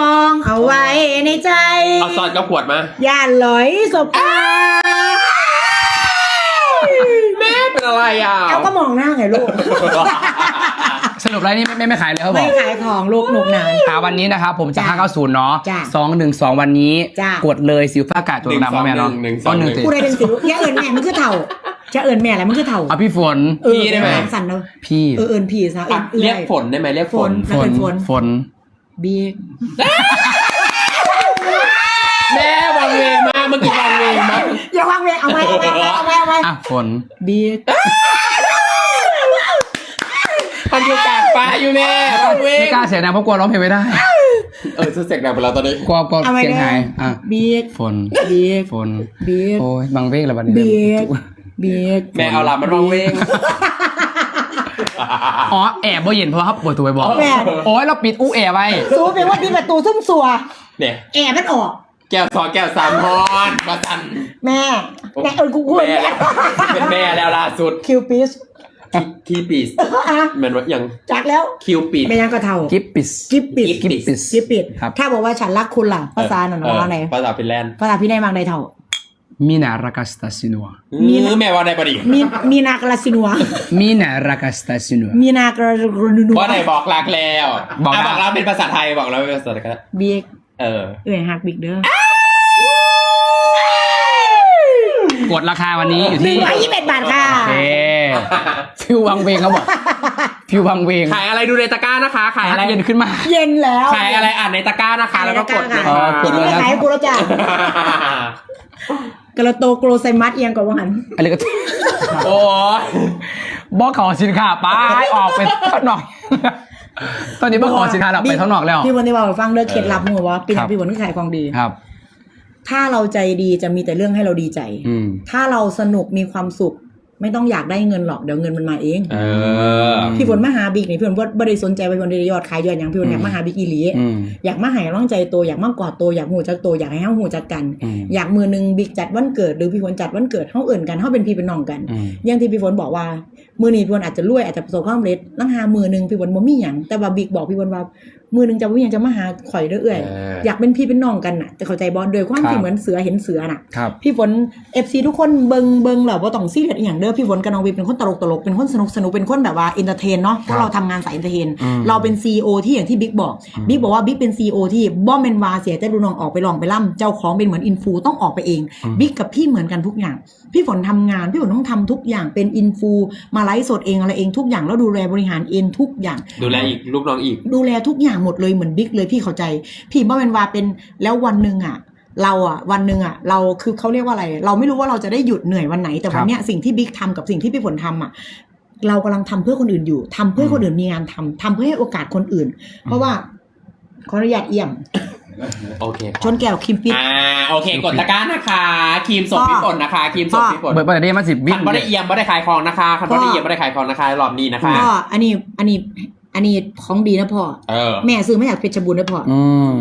ปองเอาไว้ในใจ เอาซอนกับขวดมาย่านลอยสบตาแม่เป็นอะไรอะเอาก็มองหน้าไงลูก สรุปแล้วนี่ไม่ไม่ไม่ขายเลยเขาบไม่อกขายของลูกหนุกหนานอ่าวันนี้นะครับผมจะจ้ะ590เนาะจ้ะสองหนึ่งสองวันนี้จ้ะกดเลยสิวฟ้ากาดตัวดำมาแม่เนาะหนึ่งสองหนึ่งสิกูได้เป็นสิวอย่าเอิญแม่มันคือเถ่าจะเอิญแม่อะไรมันคือเถ่าเอาพี่ฝนเออพี่ได้ไหมเป็นสันเนาะพี่เออเอิญพี่ซะเอิอะญเอื้เรีอยกฝนได้ไหมเรียกฝนฝนฝน ฝนบีกแม่วางเวงมากเมื่อกี้วางเวงมากอย่าวางเวงเอาไว้เอาไว้เอาไว้เอาไว้อะฝนบีกมันอยู่กลางปลาอยู่แม่วางเวงไม่กล้าเสียงดังเพราะกลัวร้องเพลงไม่ได้ เออจะเสียงดังไปแล้วตอนนี้กลัวกลัวเอาไว้เสียงแน่หายอะบีกฝนบีกฝนบีกโอ้ยบางเวกแล้ววันนี้บีกบีกแม่เอาลามันวางเวง อ๋อแอบบ่เย็นเพราะว่าเขาปวดตัวไปบอกแม่ โอ้ยเราปิดอู้แอบไว้สูเป็นว่าดีประตูซุ่มสัวเนี่ยแอบมันออก แก้วซอแก้วสามฮอนมาสันแม่แม่เอิญกูพูดแม่แล้วเป็นแม่แล้วล่าสุดคิวปิสคีปีสอะเหมือนว่ายังจากแล้วคิวปีดไม่ยังก็เท่ากิปปิส กิบปิดกิปปิด กิบปิด ครับ ถ้าบอกว่าฉันรักคุณล่ะภาษาหน่อยว่าไงภาษาฟินแลนด์ภาษาพี่ได้มางใดเท่า มีนารักสตาซินัวมีมีแม่ว่าได้ปะดิมีมีนากราซินัวมีนารักสตาซินัวมีนากราซินัวว่าได้บอกรักแล้วบอกะได้บอกรักเป็นภาษาไทยบอกเราเป็นภาษาไทยบิ๊กเออ เอื่อยหักบิ๊กเด้อกดราคาวันนี้อยู่หนึ่ที่งร้อยยี่สิบเอ็ดบาทค่ะ โอเค ฟิววังเวงเขาบอกฟิววังเวงขายอะไรดูในตะกร้านะคะ ขายอะไรเย็นขึ้นมา เย็นแล้วขายอะไรอ่านในตะกร้านะคะ แล้วก็กดนะอ๋คะอกดไม่เลยนะขายให้กูแล้วจ้ะกระโตโกลไซมัสเอียงกว่าวัน อะไรก็โอ้ยบอกขอสินค้าไปออกไปข้างนอก ตอนนี้บอกขอสินค้าเราไปข้างนอกแล้ว พี่วันที่ว่าฟังเด้อเคล็ดลับหัวว่าปีครันี้บ พี่วันที่ขายของดี ครับ ถ้าเราใจดีจะมีแต่เรื่องให้เราดีใจ อืม ถ้าเราสนุกมีความสุข ไม่ต้องอยากได้เงินหรอกเดี๋ยวเงินมันมาเองเออพี่ฝนมาหาบิ๊กนี่พี่ฝนบ่ได้สนใจไปฝนได้ยอดขายยอดอย่างพี่ฝนอยากมาหาบิ๊กอีหลีอืมอยากมาให้กำลังใจตัวอยากมากอดตัวอยากหูจักตัวอยากให้เฮาหูจักกันอืมอยากมือหนึงบิ๊กจัดวันเกิดหรือพี่ฝนจัดวันเกิดเฮาเอิ่นกันเฮาเป็นพี่เป็นน้องกันอืมอย่างที่พี่ฝนบอกว่า มือนี้พี่ฝนอาจจะรวยอาจจะประสบความสำเร็จลังหามือหนึงพี่ฝนบ่มีหยังแต่ว่าบิ๊กบอกพี่ฝนว่า มือหนึงจะบ่มีหยังจะมาหาข่อยเด้อเอื้อยเอออยากเป็นพี่เป็นน้องกันน่ะแต่เข้าใจบ่โดยความครับที่เหมือนเสือเห็นเสือน่ะครับพี่ฝน FC ทุกคนเบิงเบิงเหล่าว่าต้องซีเรียสอหย่างเด้อพี่ฝนกับน้องวิเป็นคนตลกตลกเป็นคนสนุกสนุกเป็นคนแบบว่าเอนเตอร์เทนเนาะเพครัราะบเราทำงานสายเอนเตอร์เทนอืมเราเป็น CEO ที่อย่างที่บิ๊กบอกบิ๊กบอกว่าบิ๊กเป็น CEO ที่บ้อมเมนวาเสียแต่ดูน้องออกไปลองไปล่ำเจ้าของเป็นเหมือนอินฟูต้องออกไปเองอืมบิ๊กกับพี่เหมือนกันทุกอย่าง พี่ฝนทำงาน พี่ฝนต้องทำทุกอย่างเป็นอินฟูมาไลฟ์สดเองอะไรเองทุกอย่างแล้วดูแลบริหารเองทุกอย่าง ดูแลอีกลูกน้องอีกดูแลทุกอย่างหมดเลยเหมือนบิ๊กเลยพี่เข้าใจ พี่บ้าเป็นวาเป็นแล้ววันหนึ่งอะเราอะวันหนึ่งอะเราคือเขาเรียกว่าอะไร เราไม่รู้ว่าเราจะได้หยุดเหนื่อยวันไหนแต่วันเนี้ยสิ่งที่บิ๊กทำกับสิ่งที่พี่ฝนทำอะเรากำลังทำเพื่อคนอื่นอยู่ทำเพื่อให้คนอื่นมีงานทำทำเพื่อให้โอกาสคนอื่น เพราะว่าขออนุญาตเอี่ยมโอเคชนแก้วคิมปิดอ่าโอเค กดตะกร้านะคะครีมส่งพ่อพี่ฝนนะคะครีมส่งพี่ฝนเบิร์ดเบิร์ดได้มาสิบวิคันบ่ได้เอียมบ่ได้ขายของนะคะคันบ่ได้เอียมบ่ได้ขายของนะคะรอบนี้นะคะพ่ออันนี้อันนี้ อันนี้ของดีนะพ่อ เออแม่ซื้อมาจากเพชรบูรณ์นะพ่อออืม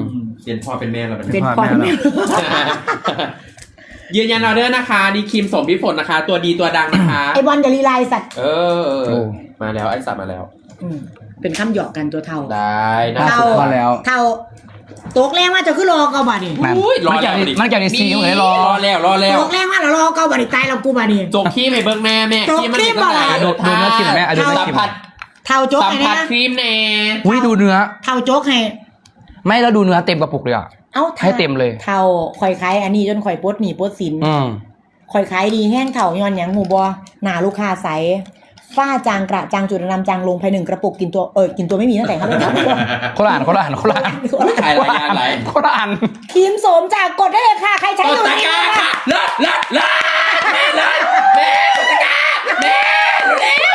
เป็นพ่อเป็นแม่แล้วเป็น เป็นพ่อพ่อแม่ แม่ ยืนยันออเดอร์นะคะ ดีครีมสมพี่ฝนนะคะ ตัวดีตัวดังนะคะ ไอบอลอย่าลีลายสัตว์เออมาแล้วไอ้สัตว์มาแล้ว อืมเป็นคำหยอกกันตัวเท่า ได้นะ ล่าสุดพอแล้ว เท่าตกแรงว่าจะขึ้นรอเกาบาดิมันอุ้ยรอมันแล้วเกี่ยวดิ มันเกี่ยวดิซีมันเลยรอ รอแล้วรอแล้วตกแรงว่าเรารอเกาบาดิตายเรากูบาดิจกขี้ไปเบิ้งแม่แม่จกขี้มันขี้เด็กตั้งบ่แต่ล่ะ โดนโดนเนื้อกินไหมอะโดนเนื้อสัมกินผัส เท่าโจ๊กสัมให้ผัสนะครีมแน่อุ้ยดูเนื้อ เท่าโจ๊กให้ไม่แล้วดูเนื้อเต็มกระปุกเลยอะ เอ้าให้เต็มเลย เท่าข่อยขายอันนี้จนข่อยปลดหนีปลดสินอืม ข่อยขายดีแห้งเท่าย้อนหยังหมูบอหนาลูกค้าใสฝ้าจางกระจางจุดดำจางลงภายหนึ่งกระปุกกินตัวเออกินตัวไม่มีตั้งแต่ครับ โคราชโคราชโคราชขายหลายอย่างหลายโคราชครีมโสมจากกดได้เลยค่ะ ใครใช้กอดยู่ตะนี่กร้านะค่ะเลิศเลิศเลิศแม่เลิศแม่กดตะกร้าแม่เร็วอ้าช่วย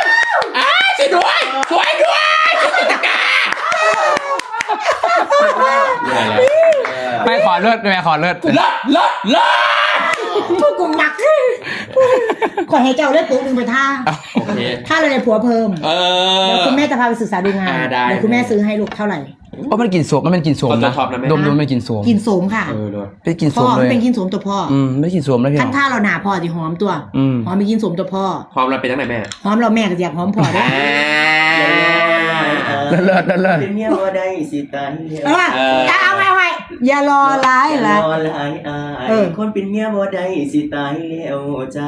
ด้วยช่วยด้วยช่วยกดตะกร้าไม่ขอเลือดแม่ขอเลือดเลิศเลิศเลิศพวกกูมักข่อยให้เจ้าเลือดปุ๊บหนึ่งไปท่าโอเค ถ้าเราได้ผัวเพิ่ม เออ เดี๋ยวคุณแม่จะพาไปศึกษาดูงาน อ่าได้ เดี๋ยวคุณแม่ซื้อให้ลูกเท่าไหร่ เพราะมันกลิ่นโสมมันเป็นกลิ่นโสมขอตัวนะท็อปนะแม่ดมดูมันเป็นกลิ่นโสมกินโสมค่ะเออเลิศเป็นกลิ่นโสพ่อมเลมันยเป็นกินโสมตัวพ่อออืมไม่ได้กลิ่นโสมเลยพี่ขั้นน้องถ้าเราหนาพ่อจะหอมตัวอืม หอมไปกินโสมตัวพ่อ ความเราเป็นตั้งไหนแม่หอมเราแม่ก็อยากหอมพ่อได้ อ่า เลิศเลิศเลิศเป็นเมียบ่ได้สิตันเดียวเออเออ เอาไงอย่ารอร้ายละ รอหลายอายเออ คนเป็นเมียบ่ได้สิตายแล้วจ้า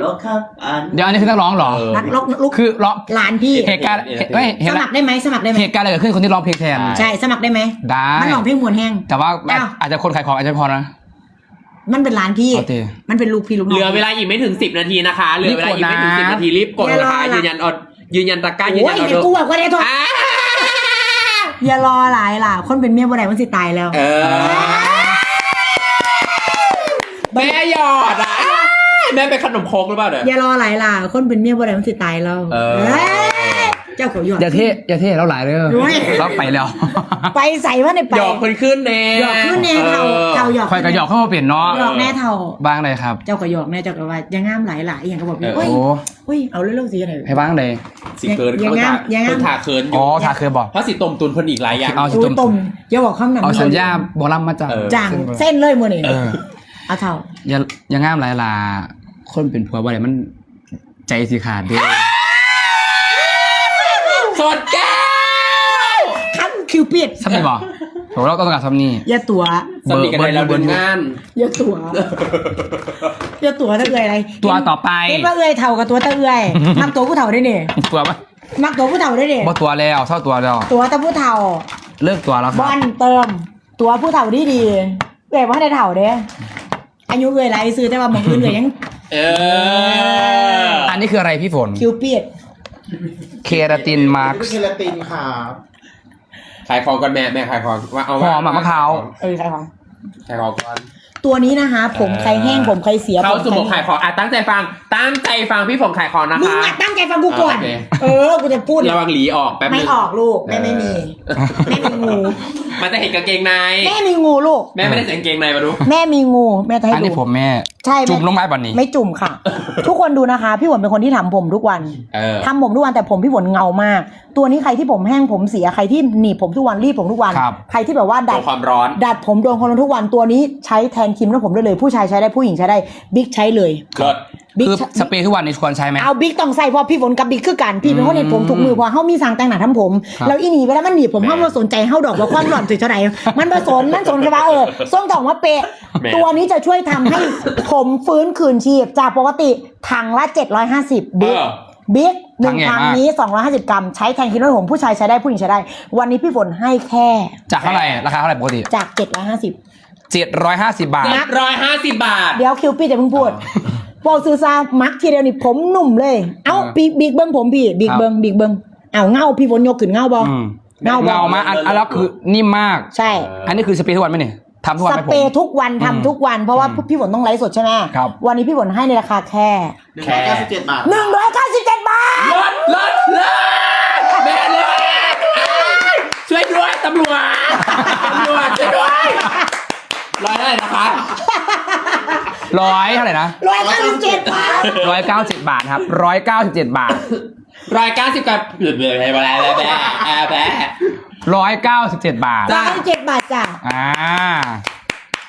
ลอกคักอัน เดี๋ยวอันนี้คือนักร้องเหรอเออนักล็อกลูกคือร้องหลานพี่ เหตุการณ์เหตุไม่เหสตุมัครได้ไหมสมัครได้ไหมเหตุการณ์อะไรเกิดขึ้นคนที่ร้องเพลงแทน ใช่ใช่สมัครได้ไหมได้ มันร้องเพลงมวนแห้ง แต่ว่าอ้าว อาจจะคนขายของอาจจะไม่พอนะ มันเป็นหลานพี่เอาสิมันเป็นลูกพี่ลูกน้องเหลือเวลาอีกไม่ถึงสิบนาทีนะคะเหลือเวลาอีกไม่ถึง รีสิบบกดนะนาทีรีบกดอย่ารอนะคะละยืนยันอดยืนยันตะกร้ายืนโอ้ยัยนออเห็นเดอร์กูแบบก็ได้โทษอ่า อย่ารอหลายล่ะคนเป็นเมียบ่ได้มันสิตายแล้ว เออ แม่หยอดอะแม่เป็นขนมโครกหรือเปล่าเนี่ยอย่ารอหลายล่ะคนเป็นเมียบ่ได้มันสิตายแล้วเออ เอ้ยเจ้าเขาหยอดอย่าเท่อย่าเท่แล้วหลายเลยโอ้ยเราไปแล้ว ไปใส่ว่าในไปหยอกคนขึ้นแน่หยอกขึ้นแน่เท่าเท่าหยอกคอยกระหยอกเข้ามาเปลี่ยนเนาะหยอกแน่เท่าบ้างเลยครับ เจ้าก็หยอกแน่เจ้าก็ว่าอย่างงามหลายหลายอย่างก็บอกพี่โอ้โอ้ยโอ้ยเอาเรื่องๆสิกันหน่อยให้บ้างเลยสิเกินอย่าเขางงั้ถานอย่างงั้นเพิ่นถาเคินออ๋อยู่ถ้าเคยบอกเพราะสิต้มตุนเพิ่นอีกหลายอย่างเอาดูต้มอย่าบอกคำนั้นเอาสัญญาโบราณมาจากเออจางเส้นเลยมือนี่เออเอาเท่าอย่าอย่างงามหลายลาคนเป็นผัวบ่ได้มันใจสิขาดเด้วยส ดแก้วคันคิวปิดซ้ำนี่บอกผมเราต้องการซ้ำนี่อย่าตัวสนิทกันได้แล้วเดินงานอย่าตัวอย่าตัวตะเอื่อยอะไรตัวต่อไปเห็นว่าเอื่อยเท่ากับตัวตะเอื่อยมักตัวผู้เฒ่าได้เนี่ยตัวปะมักตัวผู้เฒ่าได้เนี่ยบ่ตัวแล้วเท่าตัวแล้ว ตัวตะผู้เฒ่า เลิกตัวแล้วครับบอนเติม ตัวผู้เฒ่าดีดีๆเอื่อยว่าได้เฒ่าเด้อายุเอื่อยไรซื้อแต่ว่าหมองอื่นเอื่อยยังเอออันนี้คืออะไรพี่ฝนคิวปิด เคราตินมาร์ค เป็นเคลาตินครับขายของก่อนแม่แม่ขายของว่าเอาหอมอะมะพร้าว เออใครของขายของก่อน ตัวนี้นะคะ ผมใครแห้งผมใครเสียเข้าผมสู่ใครบทขายของอะตั้งใจฟัง ตั้งใจฟังพี่ฝงขายของนะมึงคะอะตั้งใจฟังกูก่อนโอเค เออ กูจะพูดระวังหลีออกแป๊บนึไม่ง ออกลูกแม่ไม่มีแม่มีงู มันจะเห็นกางเกงใน แม่มีงูลูก แม่ไม่ได้ใส่กางเกงในมาดู แม่มีงู แม่จะให้อันดูนี้ผมแม่ ใช่แม่จุ่มลงไม้บันนี้ ไม่จุ่มค่ะ ทุกคนดูนะคะ พี่ฝนเป็นคนที่ทำผมทุกวันเออ ทำผมทุกวันแต่ผมพี่ฝนเงามาก ตัวนี้ใครที่ผมแห้งผมเสียใครที่หนีบผมทุกวันรีดผมทุกวัน ครับ ใครที่แบบว่าโดดัดนความร้อน ดัดผมโดนคนทุกวันตัวนี้ใช้แทนครีมแล้วผมได้เลย ผู้ชายใช้ได้ผู้หญิงใช้ได้บิ๊กใช้เลย เกิด บิ๊กคือสเปรย์ทุกวันนี้ควรใช้ไหม เอาบิ๊กต้องใส่เพราะพี่ฝนกับบิ๊กคือกันพี่เป็นคนเห็นผมถูกมือเพราะเฮามีสั่งแต่งหน้าทำผมครับแล้วอีนี่เวลามันหนีบผมแม่เฮาบ่สนใจเฮาดอกว่าความร้อนสิเท่าไหร่มันบ่สนมันสนแค่ว่าเออส้มตองว่าเปะแม่ตัวนี้จะช่วยทำให้ผมฟื้นคืนชีพจากปกติถังละ750เอบิ๊ก อ บิ๊กหนึ่งถังใหญ่ถังมาก นี้ 250 กรัม ใช้แทนคิดว่าผมผู้ชายใช้ได้ผู้หญิงใช้ได้ วันนี้พี่ฝนให้แค่จากเท่าไหร่ราคาเท่าไหร่ปกติจาก 750 เจ็ดร้อยห้าสิบบาทเจ็ดร้อยห้าสิบบาท เดี๋ยวคิวปี้จะเพิ่งพูด บอกซื้อซามักทีเดียวนี่ผมหนุ่มเลย เอ้าเออบิ๊กบิ๊กเบิ้งผมพี่บิ๊กครับเบิ้งบิ๊กเบิ้งเอ้าเงาพี่ฝนยกขึ้นเงาบอ อืมเงาบอเงามากอันอันแล้วคือนิ่มมาก ใช่ อันนี้คือสเปรย์ทุกวันไหมเนี่ยทำทุกวันสไหมผเปรมย์ทุกวันทำอืมทุกวันเพราะว่าอืมพี่ฝนต้องไลฟ์สดใช่ไหมครับ วันนี้พี่ฝนให้ในราคาแค่หนึ่งร้อยเก้าสิบเจ็ดบาท หนึ่งร้อยเก้าสิบเจ็ดบาทเลิศเลิศเลิศแม่เลิศอ้ายช่วยด้วยตำรวจตำรวจช่วยด้วยร้อยได้นะคะ ร้อยเท่าไหร่นะร้อยเก้าสิบเจ็ดบาทร้อยเก้าสิบบาทครับร้อยเก้าสิบเจ็ดบาทร้อยเก้าสิบกับเบื่อเบื่ออะไรอะไรแบ๊ะแบ๊ะร้อยเก้าสิบเจ็ดบาทจ้ะร้อยเจ็ดบาทจ้ะอ่า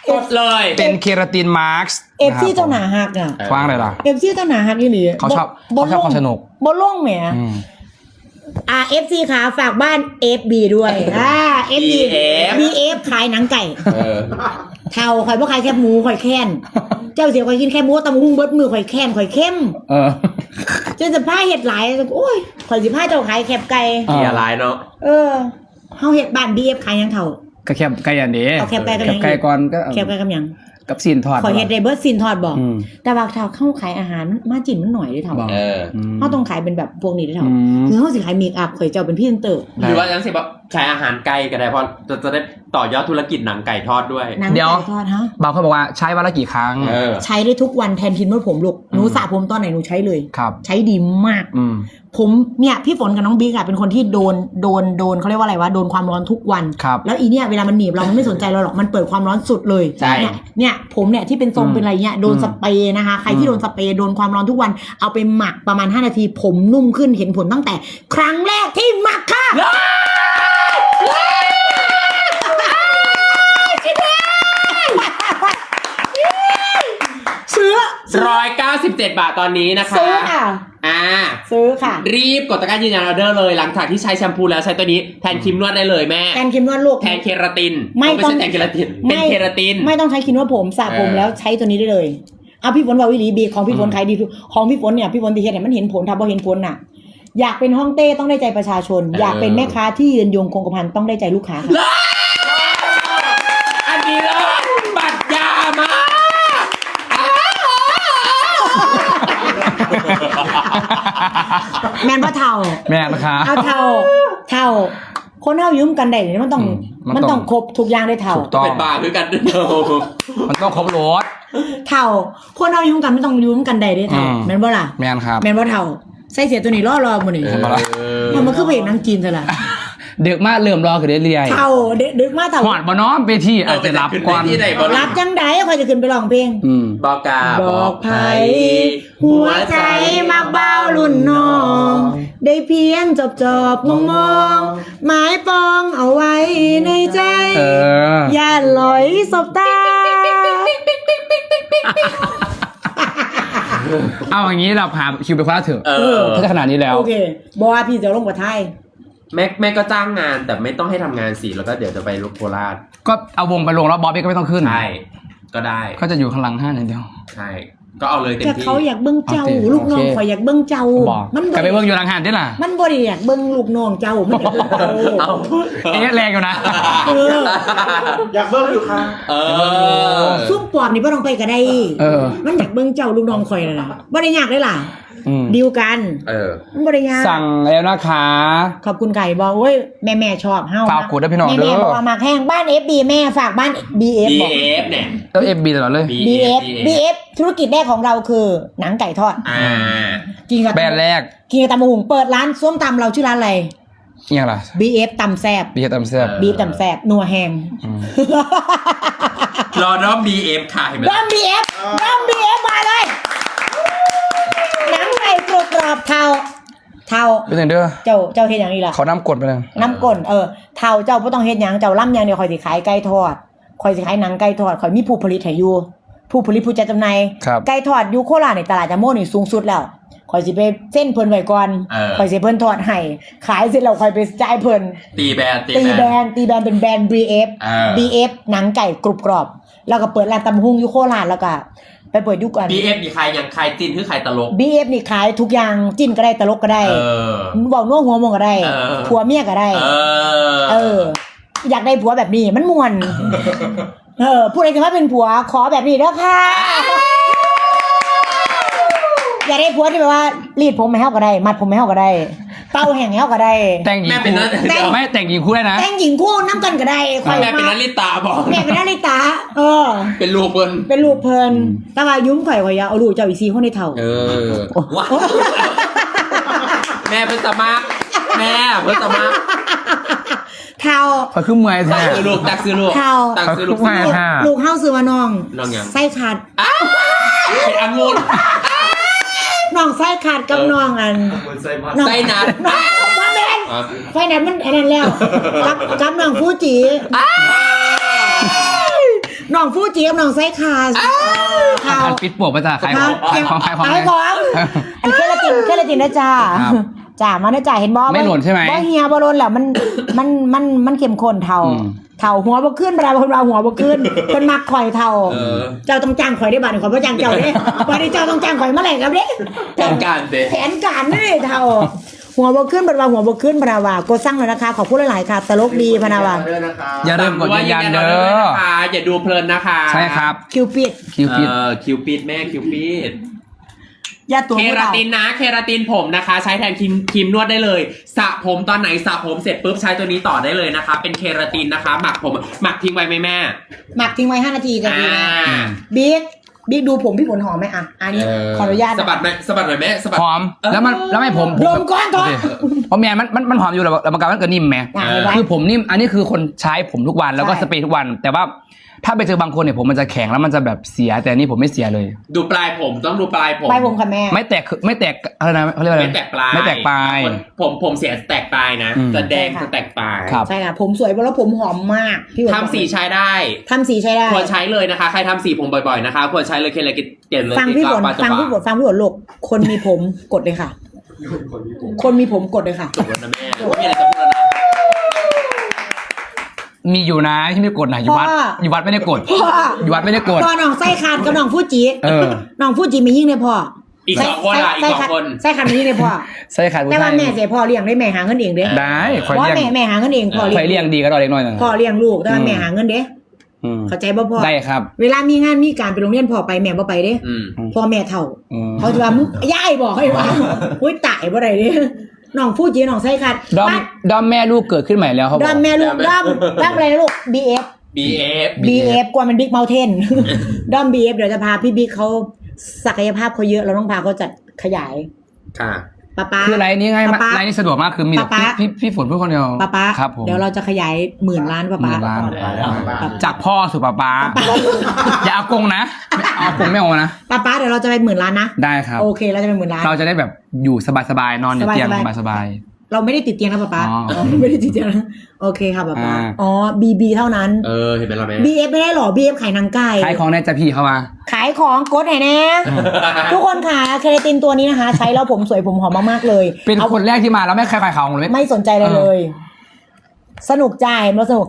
กดเลย เป็นเคราตินมาร์คเอฟซีเจ้าหนาหักอะฟังเลยล่ะเอฟซีเจ้าหนาหักนี่หรือเขาชอบเขาชอบความสนุกบนล่องแหมอืมอ่าเอฟซีขาฝากบ้าน FB ด้วยอ่า FB BF ขายหนังไก่ เออเท่าข่อยบ่ขายแคบหมูข่อยแค้นเจ้าเสียข่อยกินแคบหมูตำบักหุ่งเบิดมือข่อยแค้นข่อยเข้มเออเจ้าจะพาเห็ดหลายโอ้ยข่อยสิพาเจ้าขายแคบไก่เออเกียร์ลายเนาะเออเฮาเห็ดบ้าน BF ขายหยังเท่าก็แคบไก่อันเดีเอาแคบไก่กับแคหยับงไก่อีกก่อนก็เอาแคบไก่กับหยัง กับซีนทอดข่อยเฮ็ดได้เบิดซินทอดบอก อืม แต่ว่าเท่าเข้าขายอาหารมาจินมันหน่อยได้เท่าบอก เออเฮาต้องขายเป็นแบบพวกนี้ได้เท่าอืมคือเฮาสิขายเมคอัพข่อยเจ้าเป็นพรี่เซนเตอร์หรือว่าจังสิแบบขายอาหารไก่ก็ได้เพราะจะจะได้ต่อยอดธุรกิจหนังไก่ทอดด้วย หนังเดี๋ยว ไก่ทอดฮะ บางคนบอกว่าใช้วันละกี่ครั้ง เออ ใช้ได้ทุกวันแทนทินนวดผมลูก หนูอืม สระผมตอนไหนหนูใช้เลย ครับ ใช้ดีมาก อืม ผมเนี่ยพี่ฝนกับน้องบิ๊กอะเป็นคนที่โดนโดนโดนเขาเรียกว่าอะไรวะโดนความร้อนทุกวัน ครับแล้วอีเนี่ยเวลามันหนีบเรามันไม่สนใจเราหรอกมันเปิดความร้อนสุดเลยใช่เนี่ยเนี่ยผมเนี่ยที่เป็นทรงอืมเป็นอะไรเงี้ยโดนอืมสเปรย์นะคะ ใครที่อืมโดนสเปรย์โดนความร้อนทุกวันเอาไปหมักประมาณ 5 นาที ผมนุ่มขึ้นเห็นผลตั้งแต่ ครั้งแรกที่หมักค่ะซื้อซื้อร้อยเก้าสิบเจ็ดบาทตอนนี้นะคะ ซื้อค่ะ อ่า ซื้อค่ะ รีบกดตะกร้ายืนยันออเดอร์เลย หลังจากที่ใช้แชมพูแล้วใช้ตัวนี้แทนครีมนวดได้เลยแม่ แทนครีมนวดลูก แทนเคราตินไม่ไม่ต้องใช่แทนเคราติน เป็นเคราติน ไม่ต้องใช้ครีมนวดผมสระผมเออแล้วใช้ตัวนี้ได้เลยเอาพี่ฝนบอกวิลีบีของพี่ฝนอืมขายดีทุกของพี่ฝนเนี่ยพี่ฝนตีเฮ็ดเนี่ยมันเห็นผลถ้าบ่เห็นผลน่ะอยากเป็นห้องเต้ต้องได้ใจประชาชน อยากเป็นแม่ค้าที่ยืนยงคงกระพันต้องได้ใจลูกค้าค่ะ อันนี้เลยบัตรยามาอ้าว แมนบ่เท่าแม่นะคะเอาเท่าเท่า คนเท่ายืมกันได้เนี่ยมันต้องอืมมันมันต้ต้อองงครบทุกอย่างได้เท่า ถูกต้อง เป็นบาคือกันเด้อมันต้องครบรถ เท่า คนเท่ายืมกันมันต้องยืมกันได้ได้เท่าอืม แมนบ่ล่ะแม่นครับ แมนบ่เท่าใส่เสียตัวนี้ล่อรอหมดนี่เออ มันมันคือเพลงนังจีนซะล่ะ เด็กมากเริ่มรอคือได้เรียนเท่าเด็กดึกมาเท่าหอดบ่น้อมไปที่อาจจะรับก่อนที่ไหนบอรับจังไดคอยจะขึ้นไปร้องเพลง อืม บอกกาบอกไผหัวใจมักเบารุ่นน้อง ได้เพียงจบจบมองมองหมายปองเอาไว้ในใจ เออ อย่าลอยสบตา เอาอย่างนี้เราพาคิวไปคว้าเถอะเออ ถ้าจะขนาดนี้แล้ว โอเคบอกว่าพี่จะลงกับไทย แม่แม่ก็จ้างงานแต่ไม่ต้องให้ทำงานสิแล้วก็เดี๋ยวจะไปลบโคราชก็เอาวงไปลงแล้วบอสบี้ก็ไม่ต้องขึ้น ใช่ก็ได้ก็จะอยู่ข้างหลังห้างอย่างเดียว ใช่ก็เอาเลยเต็มแต่ที่ เขาอยากเบิ้งเจ้าโอเคลูกน้องโอเคคอยอยากเบิ้งเจ้า บอกมันกลับไปบ่เบิ่งอยู่หลังห้างได้ล่ะ มันบ่ได้อยากเบิ้งลูกน้องเจ้ามันอยากเบิ่งเจ้าเอาเอ๊ะแรงอยู่นะ เอออยากเบิ้งอยู่ค่ะเออ ซุ่มปอบนี่บ่ต้องไปก็ได้เออ มันอยากเบิ้งเจ้าลูกน้องคอยนั่นล่ะบ่ได้ยากได้ล่ะอืม ดีลกัน เออมันบ่ได้ยากสั่งแล้วนะคะ ขอบคุณไก่บอกโอ้ยแม่แม่ชอบเฮาฝากกดด้วยพี่น้องแม่เด้แม่อบอกว่ามาแห้งบ้าน FB แม่ฝากบ้าน BF บอก BF เนี่ยแล้วเอฟบีตลอดเลย BF BF ธุรกิจแรกของเราคือ หนังไก่ทอด อ่า กินกับแบรนด์แรกกินกับตำบักหุงเปิดร้านส้มตำเราชื่อร้านอะไรเอียงล่ะ BF ตำแซบบีเอตามแซ่บ บีฟตำแซบนัวแห้งอืม รอน้อง BF ค่ะเห็นไหมด้อม BF ด้อม BF มาเลยหนัง ไก่กรุบกรอบเทาเทาเป็นอย่างเด้อเจ้าเจ้าเฮ็ดอย่างนี้ล่ะเขาน้ำกดไปเลยน้ำก้นเออเท่าเจ้าบ่ต้องเฮ็ดหยังเจ้าล่ำอย่างเดียวคอยสิขายไก่ทอดคอยสิขายหนังไก่ทอดคอยมีผู้ผลิตให้อยู่ผู้ผลิตผู้จัดจำหน่ายครับไก่ทอดอยู่โคราชในตลาดจามโมนี่สูงสุดแล้วคอยสิไปเส้นเพิ่นไว้ก่อนเออคอยสิเพิ่นทอดให้ขายเสร็จแล้วคอยไปจ่ายเพิ่นตีแบนตีตีแบแบรนนด์ตีแบรนด์เป็นแบรนด์ BF เออ BF หนังไก่กรุบกรอบ แล้วก็เปิดร้านตำฮุ่งอยู่โคราชแล้วก็ ไปเปิดอยุกัน BF มีใครยังใครจินคือใครตลก BF นี่ขายทุกอย่างจิ้นก็ได้ตลกก็ได้เออบอกนัวหัวมงก็ได้เออ ผัวเมียก็ได้ เออเออ อยากได้ผัวแบบนี้มันมวน เออผู้ใดจะมาเป็นผัวขอแบบนี้เด้อค่ะ อยากได้ผัวที่แบบว่ารีดผมไม่เฮาก็ได้ มัดผมไม่เฮาก็ได้ เป้าแห่งให้เฮาก็ได้ แต่งหญิงแม่เป็นคู่นักแต่ง ไม่แต่งหญิงคู่ได้นะแต่งหญิงคู่น้ำกันก็ได้คอยแม่เป็นมานาริตาบอกแม่เป็นนาริตาเออ เป็นลูกเพิ่นเป็นลูกเพลินแต่ว่ายุ้มข่อยข่อยอยากเอาลูกเจ้าอีซีคนในเถ่าเออว้าวแม่เพิ่นสมัครแม่เพิ่นสมัครเท่าเขาขึ้นมวยตัแท้กซื้อลูกตักซื้อลูกเท่าตักซื้อลูกแม่ลูกค่ะลูกเฮาซื้อว่าน้องน้องหยังไส้ขาดเป็นองุ่น น้องไส้ขาดกับน้องอันคุณไซมัสน้องไส้นัด น้องบ้าแมนอะไฟนั้นมันไอ้นั้นแล้วกับกับน้องฟูจิน้องฟูจิกับน้องไส้ขาดข่าวอันปิดปวกไปจ้ะขายของขายของขายของขายของอันเคลาตินเคลาตินนะจ้าครับ จ้ามานะจ้าเห็นบ่ไม่หล่นใช่ไหมบ่เฮียบ่หล่นแหละมัน มันมันมันเข้มข้นเท่าอืม เท่าหัวบ่ขึ้นเวลาเพิ่นว่าหัวบ่ขึ้นเพิ่นมักข่อยเท่า เออเจ้าต้องจ้างข่อยได้บาดนี้ข่อยบ่จ้างเจ้าเด้บาดนี้เจ้าต้องจ้างข่อยมาแลกกับเด้ แผนการเด้แผนการนี่เท่า หัวบ่ขึ้นเพิ่นว่าหัวบ่ขึ้นพะนาวากดสั่งเลยนะคะขอบคุณหลายๆค่ะตลกดีพะนาวาเด้อนะคะอย่าลืมกดยืนยันเด้อ นะคะอย่าดูเพลินนะคะใช่ครับ คิวปิด คิวปิด เออคิวปิดแม่คิวปิด อย่าตัวเคพวกราเรา ตินนะ เคราตินผมนะคะ ใช้แทนครีมครีมนวดได้เลยสระผมตอนไหนสระผมเสร็จปุ๊บใช้ตัวนี้ต่อได้เลยนะคะ เป็นเคราตินนะคะ หมักผมหมักทิ้งไว้ไหมแม่หมักทิ้งไว้5นาทีจะอ่าดีนะบิ๊กบิ๊กดูผมพี่ฝนหอมไหมอะ อันนี้ขออนุญาตสะบัดไหมสะบัดหน่อยแม่สะบัด หอมแล้วมันแล้วไม่ผมผดมก่อนก่อนเพราะแม่มันมันมันหอมอยู่แล้วแล้วมันกลายมันก็นิ่มแม่อะเห็นไหม คือผมนิ่มอันนี้คือคนใช้ผมทุกวันแล้วก็ใช่ สเปรย์ทุกวัน แต่ว่า ถ้าไปเจอบางคนเนี่ยผมมันจะแข็งแล้วมันจะแบบเสียแต่อันนี้ผมไม่เสียเลย ดูปลายผมต้องดูปลายผมไปผมค่ะแม่ ไม่แตกคือไม่แตกอะไรนะเขาเรียกว่าอะไรไม่แตกปลายไม่แตกปลาย คนผมผมเสียแตกปลายนะอืม จะแดงใช่ค่ะจะแตกปลายครับ ใช่ค่ะผมสวยแล้วผมหอมมากพี่ฝนทำสีใช้ได้ทำสีใช้ได้ ควรใช้เลยนะคะ ใครทำสีผมบ่อยๆนะคะควรใช้เลยเคเลกิเกนเลยฟังพี่ฝนปาจฟังบาพี่ฝนฟังพี่ฝนลูกคนมีผมกดเลยค่ะ คนมีผมกดเลยค่ะ จบแล้วนะแม่ไม่มีอะไรจะพูดแล้วนะ มีอยู่นะที่ไม่กดนะอยู่วัดพ่ออยู่วัดไม่ได้กดพ่ออยู่วัดไม่ได้กด พ่อน้องไส้ขาดกับน้องฟูจิเออ น้องฟูจิมียิ่งเลยพ่ออีกสองคนอะอีกสองคน ไส้ขาดมียิ่งเลยพ่อใส่ขาดผู้แต่ชาว่ายแม่เสียพ่อเลี้ยงได้แม่หาเงินเองเด้ได้คอยว่าเลี้ยงแม่แม่หาเงินเองพ่อคอยเลี้เลี้ยยงงดีก็รอเล็กน้อยหน่อยพ่อเลี้ยงลูกแต่ว่าอืมแม่หาเงินเด้อืมเข้าใจบ่พ่อได้ครับ เวลามีงานมีการไปโรงเรียนพ่อไปแม่บ่ไปเด้อืม พ่อแม่เฒ่า อืม เขาจะว่ามึงย่ายบอกให้ว่าอุ้ยตายบ่ได้เด้ น้องฟูจิน้องไส้ขาดดอมบ้านดอมแม่ลูกเกิดขึ้นใหม่แล้วเขาบด้ออกมแม่ลูกด้อมด้อมอะไรนะลูก BF BF BF กว่ามันบิ๊กเมลเทนด้อม BF เดี๋ยวจะพาพี่บิ๊กเขาศักยภาพเขาเยอะเราต้องพาเขาจัดขยายค่ะ ป้าป้าคือไรนี้ง่ายมากป๊าป๊าไรนี้สะดวกมากคือมีแต่ป๊าป๊าพี่พี่พี่ฝนพูดคนเดียวป้าป้าครับผมเดี๋ยวเราจะขยายหมื่นล้านป้าหป้ามื่นล้านครับจากพ่อสู่ป้าป๊าอย่าเอากงนะไม่เอากงไม่เอานะป้าป้าเดี๋ยวเราจะไปหมื่นล้านนะได้ครับโอเคเราจะไปหมื่นล้านเราจะได้แบบอยู่สบายๆนอนอยู่เตียงสบายๆสบาย เราไม่ได้ติดเตียงนะป้าป้าอ๋ออ๋อไม่ได้ติดเตียงนะโอเคค่ะป้าป้าอ่า อ๋อ BB เท่านั้นเออเห็นไหมล่ะแม่ BF ไม่ได้หรอ BF ขายหนังไก่ๆขายของในจะพี่เข้ามา ขายของกดไหนอยนะ ทุกคนค่ะเคราตินตัวนี้นะคะ ใช้แล้วผมสวยผมหอมมากๆเลยเป็นอาคนแรกที่มาแล้วไม่เคยขายของเลย ไม่สนใจเลยเลย สนุกใจเราสนุก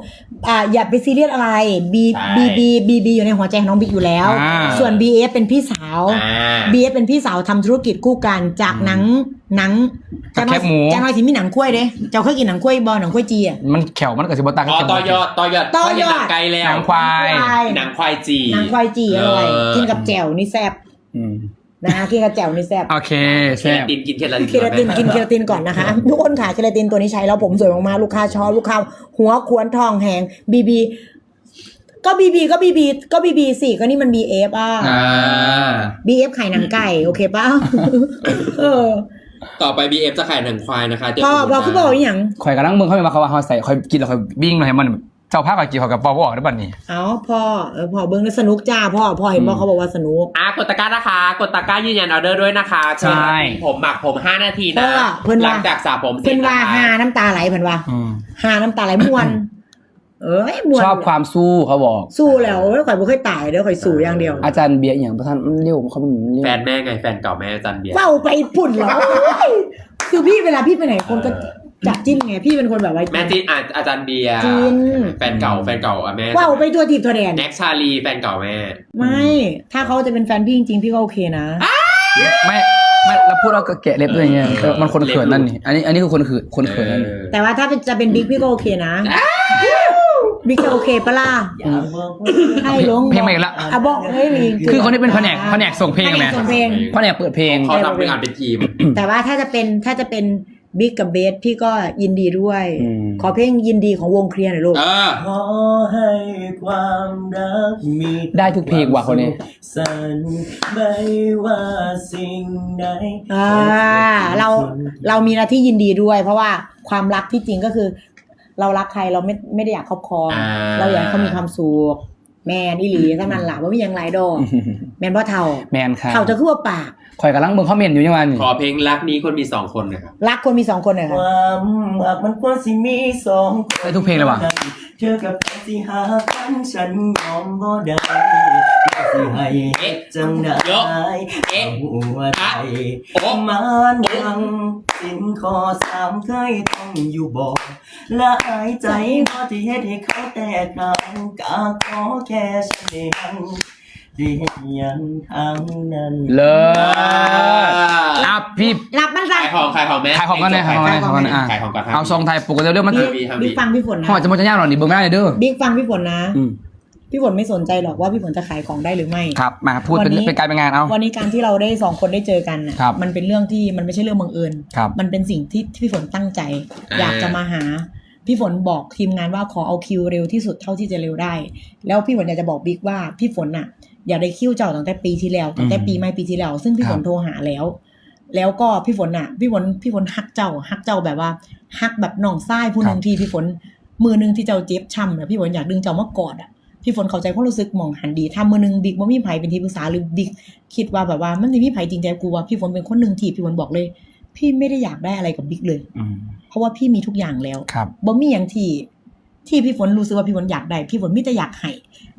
อ่าอย่าไปซีเรียสอะไร B ใช่ B B B B อยู่ในหัวใจของน้องบิ๊กอยู่แล้ว อ่า ส่วน B F เป็นพี่สาว อ่า B F เป็นพี่สาวทำธุรกิจคู่กันจากหนังหนังกับแคบหมูจะน้อยสิมีหนังกล้วยเด้เจ้าเคยกินหนังกล้วยบอหนังกล้วยจีอะ มันแขวมันกับสิบตัง อ๋อต่อยอดต่อยอดต่อยอดเพราะเห็นหนังไกลแล้วหนังควาย หนังควายจี หนังควายจีอร่อยเออ กินกับแจ่วนี่แซ่บ อืม นะกินกับแจ่วนี่แซ่บโอเคเคแซ่ลาบตินกินเคลาตินเคราตินกินเคราตินก่อนนะคะทุกคนค่ะเคราตินตัวนี้ใช้แล้วผมสวยมากๆลูกค้าชอบลูกค้าหัวควนทองแหงบีบีก็บีบีก็บีบีก็บีบีสิก็นี่มันบีเอฟอะอ่าบีเอฟไข่หนังไก่โอเคป่ะเออต่อไป BF จะขายหนังควายนะคะเดี๋ยวพอคุณพอคือบอกอหย่างข่อยกำลังเมืองเขาไปมาเขาว่าเขาใส่ข่อยกินแล้วข่อยบิ้งเลยให้มัน เจ้าภาพกับกี่ข่อยกับปอบอกได้บัดนี้ เอาพ่อเออพ่อเบิ้งแล้วสนุกจ้าพ่อพ่อเห็นบอกเขาบอกว่าสนุกอะกดตะกร้านะคะ กดตะกร้ายืนยันออเดอร์ด้วยนะคะใช่ ผมหมักผม5นาทีนะเออเพิ่นว่าหลังจากสระผมเสร็เพิ่จนว่านะคะหาน้ำตาไหลเพิ่นว่าอืมหาน้ำตาไหลม่วน เอ้ยม่วนชอบความสู้เขาบอก สู้แล้วเอ้ยข่อยบ่เคยตายเด้อข่อยสู้อย่างเดียวอาจารย์เบียร์อหย่างประธานมันเรียกเขาเป็นเรียก แฟนแม่ไงแฟนเก่าแม่จันเบียร์ เฝ้าไปพุ่นเหรอคือพี่เวลาพี่ไปไหนคนก็ จับจิ้นไงพี่เป็นคนแบบว่าแม่จีนอาอาจารย์เบียร์จีน แฟนเก่าแฟนเก่าอะแม่เฝ้าไปตัวทีบตัวแดน แน็กชาลีแฟนเก่าแม่ ไม่ ถ้าเขาจะเป็นแฟนพี่จริงๆ พี่ก็โอเคนะ ไม่ไม่แล้วพูดเราก็แกะเล็บด้วยไงเออมันคนเขินนั่นนี่อันนี้อันนี้คือคนเขินคนเขินนั่นนี่แต่ว่าถ้าเป็นจะเป็นบิ๊กพี่ก็โอเคนะ บิ๊กจะโอเคปะล่ะให้ลงเพลงใหม่อีกละอะบอกเฮ้ยมีคือคนที่เป็นแผนกแผนกส่งเพลงแผไหมนกส่งเพลงเพราะเนี่ยเปิดเพลง เขาทำเป็นงานเป็นทีม แต่ว่าถ้าจะเป็นถ้าจะเป็น บิ๊กกับเบสพี่ก็ยินดีด้วย อืม ขอเพลงยินดีของวงเคลียร์หน่อยลูกเออขอให้ความรักมีได้ทุกเพลงว่ะคนนี้ สันไม่ว่าสิ่งใดอ่าเราเรามีหน้าที่ยินดีด้วย เพราะว่าความรักที่จริงก็คือ เรารักใครเราไม่ไม่ได้อยากครอบครอง อ่า เราอยากให้เขามีความสุข แมนอีหลีทั้งนั้นล่ะว่าไม่ยังไรดอกแมนเพราะเท่าแมนครับเท่าจะคือว่าปากข่อยกำลังเบิ่งคอมเมนต์อยู่ยังไงนี่ขอเพลงรักนี้คนมีสองคนนะครับรักคนมีสองคนเลยคค่ะวามรักมันควรสิมีสองคนได้ทุกเพลงเลยว่ะ เธอกับเขาสิหากันฉันยอมบ่ได้สิให้เฮ็ดจังได้เอาหัวใจมานยังสินคอสามเคยต้องอยู่บ่ละอายใจบ่ที่เฮ็ดให้เขาแตกหักกะขอแค่ฉันได้ หังได้เฮ็ดหยังทางนั้นเลิศอะพี่ รับมันสั่ขายของขายของแม่ขายของกันเลยขายของกันเลยขายของกันเลยอะ ขายของก่อนครับเอาซองไทยปกติเรื่องมันทำบิ๊กดีทำดีบิ๊กฟังพี่ฝนนะห่อจะมันจะยากหน่อยดิเบิ่งไม่ได้เลยเด้อบิ๊กฟังพี่ฝนนะอืมพี่ฝนไม่สนใจหรอกว่าพี่ฝนจะขายของได้หรือไม่ ครับ มาพูดเป็นวันนี้ เป็นการเป็นงานเอา วันนี้การที่เราได้สองคนได้เจอกันน่ะครับมันเป็นเรื่องที่มันไม่ใช่เรื่องบังเอิญครับ มันเป็นสิ่งที่ที่พี่ฝนตั้งใจอ่าอยากจะมาหา พี่ฝนบอกทีมงานว่าขอเอาคิวเร็วที่สุดเท่าที่จะเร็วได้ แล้วพี่ฝนอยากจะบอกบิ๊กว่าพี่ฝนน่ะ อยากได้คิวเจ้าตั้งแต่ปีที่แล้วตั้งแต่ปีไม่ปีที่แล้ว ซึ่งพี่ฝนครับโทรหาแล้ว แล้วก็พี่ฝนน่ะ พี่ฝนพี่ฝนฮักเจ้าฮักเจ้าแบบว่าฮักแบบน้องซ้ายผู้หนึ่งที่พี่ฝนมือหนึ่งที่เจ้าเจ็บช้ำนะพี่ฝนอยากดึงเจ้ามากอดอะพี่ฝนเข้าใจความรู้สึกหมองหันดีถ้ามือหนึงบิ๊กว่ามีไผเป็นที่ปรึกษาหรือบิ๊กคิดว่าแบบว่ามันจะมีไผจริงใจกูว่าพี่ฝนเป็นคนหนึ่งที่พี่ฝนบอกเลย พี่ไม่ได้อยากได้อะไรกับบิ๊กเลยอืมเพราะว่าพี่มีทุกอย่างแล้วครับบ่มีอย่างที่ที่พี่ฝนรู้สึกว่าพี่ฝนอยากได้ พี่ฝนมิแต่อยากให้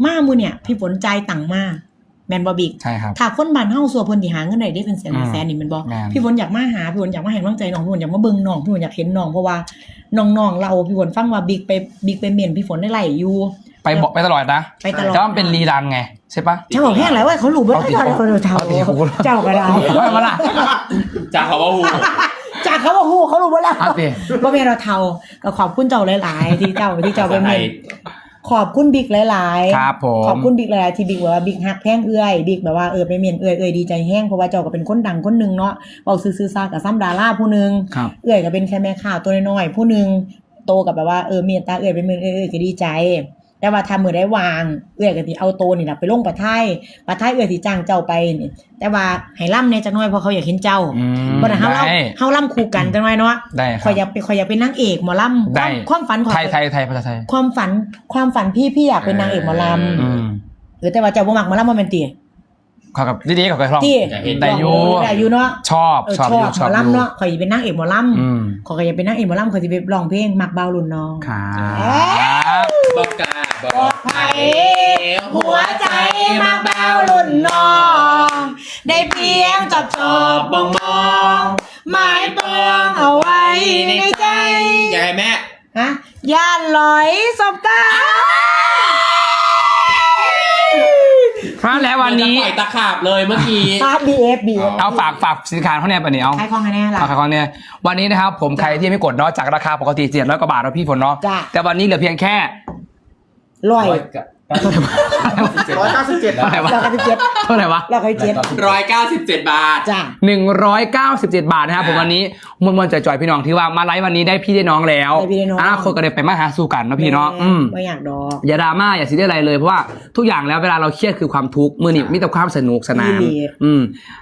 มามือเนี่ยพี่ฝนใจายตังค์มาแมนบอบิกใช่ครับถ้าคนบ้านเฮาสัวเพิ่นสิหาเงินได้ได้เป็นแสนอืมแสนนี่แมันบ่แม่นพี่ฝนอยากมาหาพี่ฝนอยากมาให้กำลังใจน้องพี่ฝนอยากมาเบิ่งน้องพี่ฝนอยากเห็นน้องเพราะว่าน้องๆเราพี่ฝนฟังว่าบิ๊กไปบิ๊กไปเมียนพี่ฝนได้ไล่อยู่ไปบอกไปตลอดนะไปตลอดแต่ว่ามันเป็นรีรันไงใช่ปะเจ้าบอกแห้งแล้วว่าเขารู้บ่เอาติได้คนเจ้าเอาติกูรู้เจ้าก็ได้ไม่มาละจากเขาว่าหูจากเขาบอกฮู้เขารู้บ่แล้วเอาติบ่แม่นเราเท่าก็ขอบคุณเจ้าหลาย ๆ ที่เจ้าที่เจ้าไปเมียน ขอบคุณบิ๊กหลายๆครับผมขอบคุณบิ๊กหลายๆที่บิ๊กบอกว่าบิ๊กฮักแพงเอื้อยบิ๊กแบบว่าเออไปเมียนเอื้อยเอื้อยดีใจแห้งเพราะว่าเจ้าก็เป็นคนดังคนหนึ่งเนาะเบาซื่อๆซากับซ้ำดาราผู้หนึ่งครับเอื้อยก็เป็นแค่แม่ข่าวตัวน้อยๆผู้หนึ่งโตกับแบบว่าเออเมียนตาเอื้อยเป็นเมียนเอื้อยเอื้อยก็ดีใจ แต่ว่าทำมือได้วางเอื้อยก็สิเอาโตนี่แหละไปลงปะไทยปะไทยเอื้อยสิจ้างเจ้าไปนี่แต่ว่าให้ล่ำเนี่ยจักหน้อยเพราะเขาอยากเห็นเจ้าอืมบ่ได้เฮาได้ล่ำเฮาล่ำคู่กันจังหน่อยเนาะได้คขรัอบอยากเป็นขอยอยากเป็นนางเอกหมอลำได้ความฝันของไทยไทยไทยภาษาไทยความฝันความฝันพี่พี่อยากเป็นนางเอกหมอลำอืมเออแต่ว่าเจ้าบ่มักหมาล่ำบ่แม่นติขอกับดีๆขอกับลองที่อยากเห็นได้อยู่ได้อยู่เนาะชอบเออชอบชอบอยู่หมอลำเนาะข่อยสิเป็นนางเอกหมอลอืมำข่อยก็อยากเป็นนางเอกหมอลำข่อยสิไปร้องเพลงมักเบารุ่นน้องครับบอกกาบ ปลอดภัยหัวใจมักเบารุ่นน้อง ได้เพียงจอบจอบมองมองหมายปองเอาไว้ในใจยังไงแม่ฮะย่านลอยสบตาเพราะแล้ววันนี้จะปล่อยตะขาบเลยเมื่อกี้พาร์ท BF BF เอาฝากฝากสินค้าเขาเนี่ยปะเนี่ยเอาขายของให้แน่ล่ะฝากของเนี่ยวันนี้นะครับผมใครที่ไม่กดเนาะจากราคาปกติเจ็ดร้อยกว่าบาทแล้วพี่ฝนเนาะจ้ะแต่วันนี้เหลือเพียงแค่ ร้อย ร้อย เก้าสิบเจ็ดเท่าไหร่วะร้อยเก้าสิบเจ็ดเท่าไหร่วะร้อยเก้าสิบเจ็ดร้อยเก้าสิบเจ็ดบาท จ้ะหนึ่งร้อยเก้าสิบเจ็ดบาทนะครับผมวันนี้มวลมวลจ่อยๆพี่น้องที่ว่ามาไลฟ์วันนี้ได้พี่ได้น้องแล้วได้พี่ได้น้องอนาคตก็ได้ไปมาหาสู่กันเนาะพี่เนาะอืม ไม่อยากดอก อย่าดราม่าอย่าซีเรียสอะไรเลยเพราะว่าทุกอย่างแล้วเวลาเราเครียดคือความทุกข์มือนี่มีแต่ความสนุกสนาน ดี อืม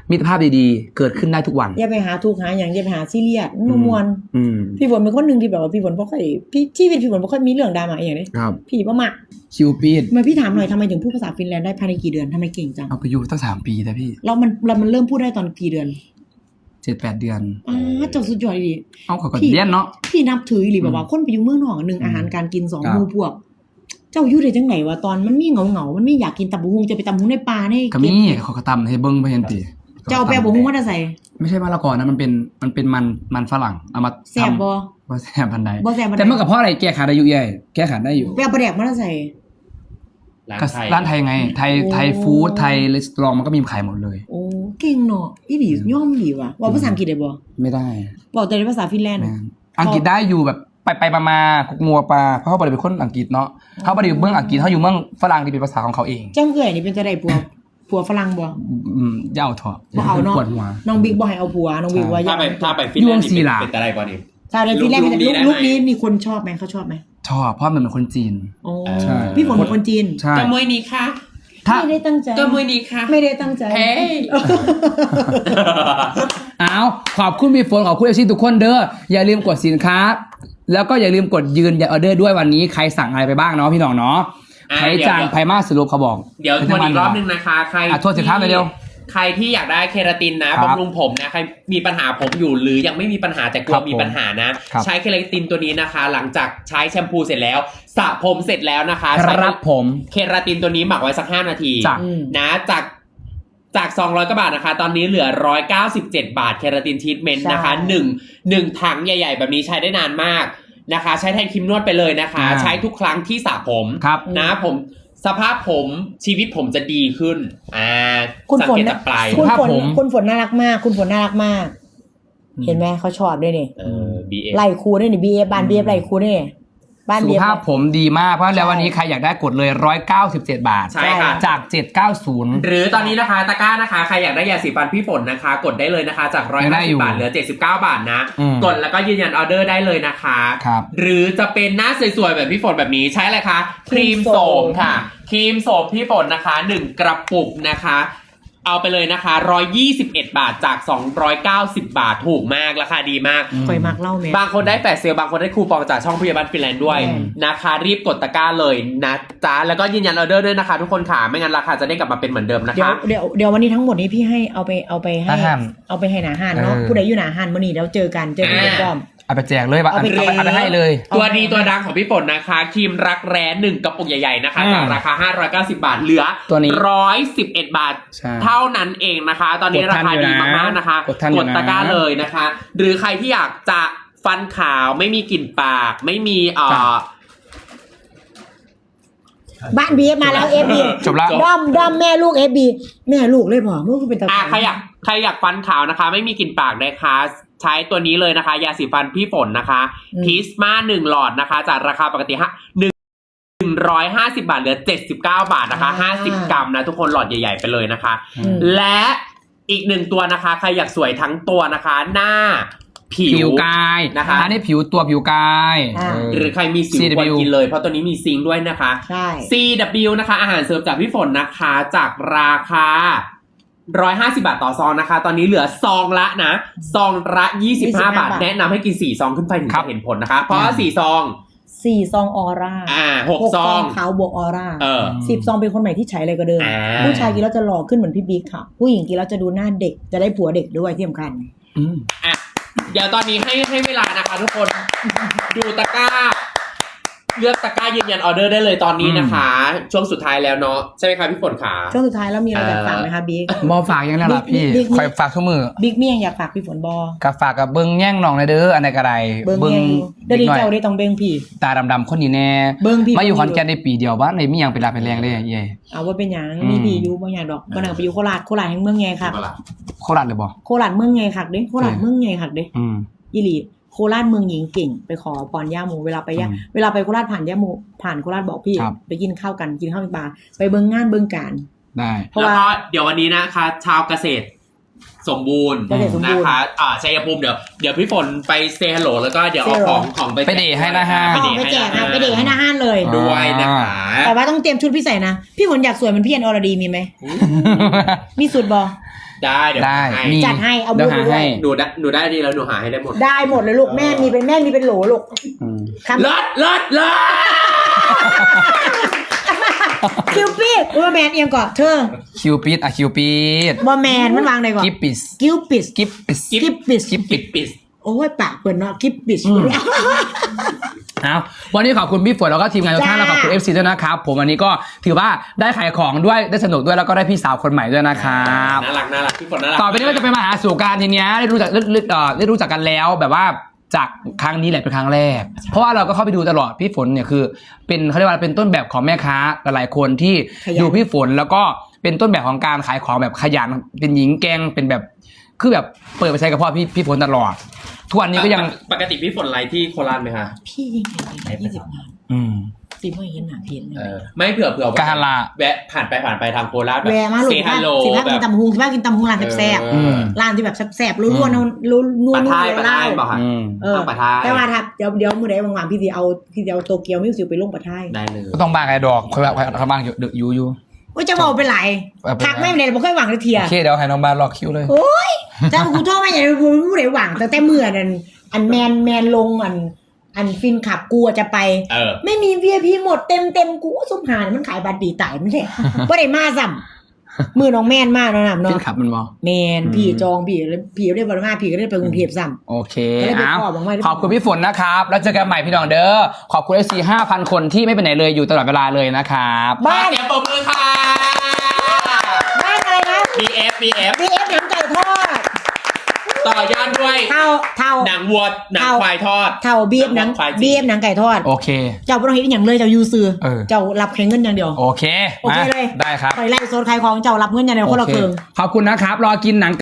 มิตรภาพดีๆ เกิดขึ้นได้ทุกวัน อย่าไปหาทุกข์หาอย่างอย่าไปหาซีเรียสมันมวน อืมพี่ฝนเป็นคนหนึ่งที่แบบว่าพี่ฝนบ่ค่อยพี่ชีวิตพี่ฝนบ่ค่อยมีเรื่องดราม่าอย่างนี้ครับ พี่บ่มักคิวปีดทำไมพี่ถามหน่อยทำไมถึงพูดภาษาฟินแลนด์ได้ภายในกี่เดือนทำไมเก่งจังเอาไปอยู่ตั้งสามปีแต่พี่แล้วมันแล้วมันเริ่มพูดได้ตอนกี่เดือนเจ็ดแปดเดือนอ้าเจ้าสุดยอดดีเอาขอก่อนพี่เรียนเนาะพี่นับถืออีหรือแบบว่าอืมคนไปอยู่เมืองนอกหนึ่งอาหารการกินสองครับหมู่พวก เจ้าอยู่ได้จังไหนวะตอนมันมีเหงาเหงาๆมันไม่อยากกินตับบุหุงจะไปตับบุหุงในป่าในก็มีขอกระตำให้เบิ้งไปยันตีเจ้าเอาไปบุหุงมาได้ใส่ไม่ใช่มะละกอนะมันเป็นมันเป็นมันมันฝรั่งเอามาแซ่บบ่ว่าแซ่บพันใดบ่แซ่บบ่ได้แต่เมื่อกับเพราะอะไรแก้ขาดอายุใหญ่แก้ขาดได้อยู่ไปเอาปลาแดกมาได้ใส่ ร้านก็ไทยร้านไทยไง ไทยโอ้ไทยฟู้ดไทยรีสอร์ทมันก็มีขายหมดเลย โอ้เก่งเนาะอีหลีย่อมอีหลีว่ะว่าภาษาอังกฤษได้บ่ไม่ได้บอกแต่ในภาษาฟินแลนด์แม่นอังกฤษได้อยู่แบบไปไปมามากุกงัวปลาเพราะเขาไม่ได้เป็นคนอังกฤษเนาะเขาไม่ได้อยู่เมืองอังกฤษเขาอยู่เมืองฝรั่งที่เป็นภาษาของเขาเองเจ้าเอื่อยนี่เป็นจะได้ผัวผัวฝรั่งบ่อืมอย่าเอาเถอะบ่เอาเนาะปวดหัวน้องบิ๊กบ่ให้เอาผัวน้องบิ๊กว่าอถ้าย่าไปถ้าไปฟินยวแลนงด์ศินี่ลาเป็นเป็นอะไรบ้างนี่ ถ้าในฟินแลนด์ลูเป็นกนี้ได้ลูกไหมนี้มีคนชอบไหมเขาชอบไหมชอบเพราะมันเป็นคนจีน โอ้ใช่ พี่ฝนเป็นคนจีน ใช่ กระมวยนี้ค่ะถ้าไม่ได้ตั้งใจกระมวยนี้ค่ะไม่ได้ตั้งใจ เฮ้ย เอาขอบคุณพี่ฝนขอบคุณเอฟซีทุกคนเด้ออย่าลืมกดสินค้า แล้วก็อย่าลืมกดยืนยันออเดอร์ด้วยวันนี้ใครสั่งอะไรไปบ้างเนาะพี่น้องเนาะอะใครจางเดี๋ยวไพมาสรุปเขาบอกเดี๋ยวทวนอีกรอบนึงนะคะ ใครอะทวนสินค้าไปเร็ว ใครที่อยากได้เคราตินนะครับบำรุงผมนะใครมีปัญหาผมอยู่หรือยังไม่มีปัญหาแต่กลัควรับมีปัญหานะครับใช้เคราตินตัวนี้นะคะ หลังจากใช้แชมพูเสร็จแล้วสระผมเสร็จแล้วนะคะคใช้รับผมเคราตินตัวนี้หมักไว้สัก5นาทีจ้ะอืมนะจากจาก 200กว่าบาทนะคะ ตอนนี้เหลือ 197 บาท เคราตินทีทเมนต์นะคะใช่หนึ่งหนึ่งถังใหญ่ ๆ แบบนี้ใช้ได้นานมากนะคะ ใช้แทนครีมนวดไปเลยนะคะอ่าใช้ทุกครั้งที่สระผมครับนะผม สภาพผมชีวิตผมจะดีขึ้น อ่าคุณสังฝนเกตนะจากปลายคุณภาพฝนผม คุณฝนน่ารักมาก คุณฝนน่ารักมาก เห็นไหมเขาชอบด้วยนี่เออ BF ไล่ครูด้วยนี่บีเอบ้านบีเอไล่ครูด้วยนี่ บ้านสุบีขเอภาพผมดีมากเพราะแล้วใช่วันนี้ใครอยากได้กดเลย 197 บาท ใช่ค่ะ จาก 790 หรือตอนนี้นะคะตะกร้านะคะใครอยากได้ยาสีฟันพี่ฝนนะคะ กดได้เลยนะคะ จากยังได้อยู่150บาทเหลือ 79 บาทนะ อืมกดแล้วก็ยืนยันออเดอร์ได้เลยนะคะ ครับหรือจะเป็นหน้าสวยๆแบบพี่ฝนแบบนี้ใช้อะไรคะครีมโสมค่ะครีมโสมพี่ฝนนะคะ 1 กระปุกนะคะ เอาไปเลยนะคะ 121 บาทจาก 290 บาทถูกมากราคาดีมาก คอยมักเล่าแม่บางคนได้แฟลชเซลลบางคนได้คูปองจากช่องพยาบาลฟินแลนด์ด้วย อืม นะคะรีบกดตะกร้าเลยนะจ๊ะแล้วก็ยืนยันออเดอร์ด้วยนะคะ ทุกคนค่ะไม่งั้นราคาจะได้กลับมาเป็นเหมือนเดิมนะเดี๋ยวคะ เดี๋ยวเดี๋ยววันนี้ทั้งหมดนี้พี่ให้เอาไปเอาไปให้ อาหาร เอาไปให้หนาหานเนาะเออ ผู้ใดอยู่หนาหานมื้อนี้แล้วเจอกันเจอกันอ่ากับป้อม เอาไปแจกเลยว่าเอาไปเอาไปเอาไปให้เลย ตัวดีตัวดังของพี่ฝนนะคะครีมรักแร้หนึ่งกระปุกใหญ่ๆนะคะอืมจากราคา 590 บาทเหลือตัวนี้111บาท ใช่เท่านั้นเองนะคะ ตอนนี้กดราทันคาอยู่ดีนะมากๆนะคะกดทันอยู่นะ ตะกร้าเลยนะคะ หรือใครที่อยากจะฟันขาวไม่มีกลิ่นปาก ไม่มีเอ่อ บ้านบีมาแล้วเอฟบีจบละ ด้อมด้อมแม่ลูกเอฟบีแม่ลูกเลยพอลูกเป็นตาอะใครอยากใครอยากฟันขาวนะคะ ไม่มีกลิ่นปากนะคะ ใช้ตัวนี้เลยนะคะ ยาสีฟันพี่ฝนนะคะพีสมาหนึ่งหลอดนะคะ จากราคาปกติฮะหนึ่งหนึ่งร้อยห้าสิบาทเหลือเจ็ดสิบเก้าบาทนะคะห้าสิบกรัมนะทุกคนหลอดใหญ่ ๆ ไปเลยนะคะอืมและอีกหนึ่งตัวนะคะ ใครอยากสวยทั้งตัวนะคะ หน้าผิผิวกายนะคะอันนี้ผิวตัวผิวกายอ่าเออหรือใครมีสิว CW ควรกินเลย เพราะตัวนี้มีซิงค์ด้วยนะคะ ใช่ CW นะคะ อาหารเสริมจากพี่ฝนนะคะ จากราคา 150 บาทต่อซองนะคะ ตอนนี้เหลือซองละนะ ซองละ 25 บาท แนะนำให้กิน 4 ซองขึ้นไปถึงครับจะเห็นผลนะคะ เพราะว่า4ซอง สี่ซองออร่าอ่าหก6ซอง ขาวบวกออร่าเออ สิบซองเป็นคนใหม่ที่ใช้อะไรก็เดิม อ่า ผู้ชายกินแล้วจะหล่อขึ้นเหมือนพี่บิ๊กค่ะ ผู้หญิงกินแล้วจะดูหน้าเด็ก จะได้ผัวเด็กด้วยที่สำคัญอืมอะ เดี๋ยวตอนนี้ให้ให้เวลานะคะทุกคน ดูตะกร้า เลือกตะกร้ายืนยันออเดอร์ได้เลยตอนนี้นะคะ ช่วงสุดท้ายแล้วเนาะใช่ไหมคะพี่ฝนขาช่วงสุดท้ายแล้วมีอะไรอยากฝากไหมคะบิ๊กบอฝากยังไงล่ะพี่บิ๊กบิ๊ก คอยฝากทุกมือบิ๊กเมี่ยงอยากฝากพี่ฝนบอกับฝากกับเบิ้งแย่งน้องในเด้ออันใดกระไดเบิ้งเมี่ยงอยู่เดี๋ยวเด็นี้กน้อยเจ้าได้ต้องเบิ้งพี่ ตาดำๆคนนี้แน่เบิ้งพี่ มาอยู่ขอนแก่นได้ปีเดียวบ้านในมีหยังเป็นลาเป็นแรงเลยเย่ เอาว่าเป็นอย่างอืม มีพี่อยู่บางอย่างดอกบางอย่างไปอยู่โคราชโคราชแห่งเมืองไงค่ะโคราชเลยบ่โคราชเมืองไงค่ะเด้โคราชอืมเมืองไงค่ะเด้อืม อีหลี โคราชเมืองหญิงเก่ง ไปขอพรย่าโมเวลาไปย่าอืมเวลาไปโคราชผ่านย่าโมผ่านโคราชบอกพี่ครับไปกินข้าวกันกินข้าวเป็นปลาไปเบิ้งงานเบิ้งการได้เพราะแล้วว่าก็เดี๋ยววันนี้นะคะ ชาวเกษตรสมบูรณ์เกษตรสมบูรณ์นะคะอ่าชัยภูมิเดี๋ยวเดี๋ยวพี่ฝนไปเซฮัลโหลแล้วก็เดี๋ยวเอา Say ของ hello ของไปไปเดทให้นะฮะไปอ๋เดอทไปให้แจกนะนะไปเด็กให้หน้าห้านเลยด้วยนะคะแต่ว่าต้องเตรียมชุดพี่ใส่นะ พี่ฝนอยากสวยเหมือนพี่แอนอรดีมีไหมมีสูตรบอ ได้เดี๋ยวได้หาให้มีจัดให้เอาเดี๋ยวบูธหาไปด้วยให้หนูได้หนูได้ดีแล้วหนูหาให้ได้หมดได้หมดเลยลูกแม่มีเป็นแม่มีเป็นโหลลูกอืมคำ เลิศเลิศเลิศคิวปิดว่าแมนเอียงก่อนเธอคิวปิดอะคิวปิดบอแมนมันวางไหนก่อนกิปปิสคิวปิดกิปปิสกิปปิดกิปปิด ปิด โอ้ยปากเปิดเนาะกิปปิดอืมเอาวันนี้ขอบคุณพี่ฝนแล้วก็ทีมงานทุกท่านจ้าแล้วขอบคุณ FC ด้วยนะครับ ผมวันนี้ก็ถือว่าได้ขายของด้วยได้สนุกด้วยแล้วก็ได้พี่สาวคนใหม่ด้วยนะครับน่ารักน่ารักพี่ฝนน่ารัก ต่อไปนี้ก็จะเป็นมาหาสู่การทีเนี้ยได้รู้จักได้ได้เอ่อได้รู้จักกันแล้วแบบว่าจากครั้งนี้แหละเป็นครั้งแรก เพราะว่าเราก็เข้าไปดูตลอดพี่ฝนเนี่ยคือ เป็นเขาเรียกว่าเป็นต้นแบบของแม่ค้าหลายๆคนที่ขยัน ดูพี่ฝนแล้วก็เป็นต้นแบบของการขายของแบบขยันเป็นหญิงแกร่งเป็นแบบคือแบบเปิดไปใช้กับพ่อพี่พี่ฝนตลอด ทุกวันนี้ก็ยัง ปกติพี่ฝนไลฟ์ที่โคราชไหมคะ พี่ยิงเห็นยี่สิบงานอืม ตีไม่เห็นหนาเพียนเลเอยอไม่เผื่อเผื่อว่กาลา แวะผ่านไปผ่านไปทางโคราชแบบแวะมาลูกเซฮัลโหลสิบ้าแบกิบนตำหุงสิบ้ากินตำหุงร้านแซ่บเออๆร้านที่แบบแซ่บๆรัวๆนัวนัวนัวปะนัวท้ายปะเหล้าท้ายบอกค่ะอืมเออต้องปะท้ายแต่ว่าถ้าเดี๋ยวเดี๋ยวมื้อใดว่างๆพี่สิเอาพี่สิเอาโตเกียวมิวสิกไปลงปะท้าย ได้เลย ก็ต้องบ้างไอ้ดอกคอยคอยเขาบ้างอยู่อยู่อยู่ ว่าจะบอกไปไหลายเอาไปทักไม่เป็นไรบ่ค่อยหวังเลยเทีย โอเคเดี๋ยวให้น้องบ้านรอคิวเลย โอ้ยถ้ากูโทษไม่อย่างกูไม่ได้หวัง แต่แต่เมื่อนั้นอันแมนแมนลงอัน อันฟินขับกูอะจะไป เออ ไม่มี VIP หมดเต็มเต็มๆกูว่าสมหารมันขายบัตรดีตายไม่ใช่ บ่ได้มาซ้ำ มือน้องแมนมากเนาะนะฟินเนาะขับมันบอแมนอืมพี่จองพี่แล้วพี่ได้บ่ได้มาพี่ก็ได้ไปกรุงเทพซ้ำโอเคก็เลยไปอ้าวขอบอกไว้ขอบคุณพี่ฝนนะครับ แล้วเจอกันใหม่พี่น้องเด้อขอบคุณ FC 5,000คนที่ไม่ไปไหนเลยอยู่ตลอดเวลาเลยนะครับบ้านเสียงปรบมือค่ะบ้านอะไรนะ BF BF BF หนังไก่ทอด ต่อยอดด้วยเท่าเท่า หนังวัวหนังเอา ควายทอด เท่า BF หนังควายจริง BF หนังไก่ทอด โอเค เจ้าบ่ต้องเฮ็ดอหย่างเลยเจ้ายูซื้อเออ เจ้ารับแข่งเงินอย่างเดียว โอเคโอเคมาเลย ได้ครับไปไล่โซนขายของเจ้ารับเงินอย่างเดียวคนละโอครึ่ง ขอบคุณนะครับ รอกินหนัง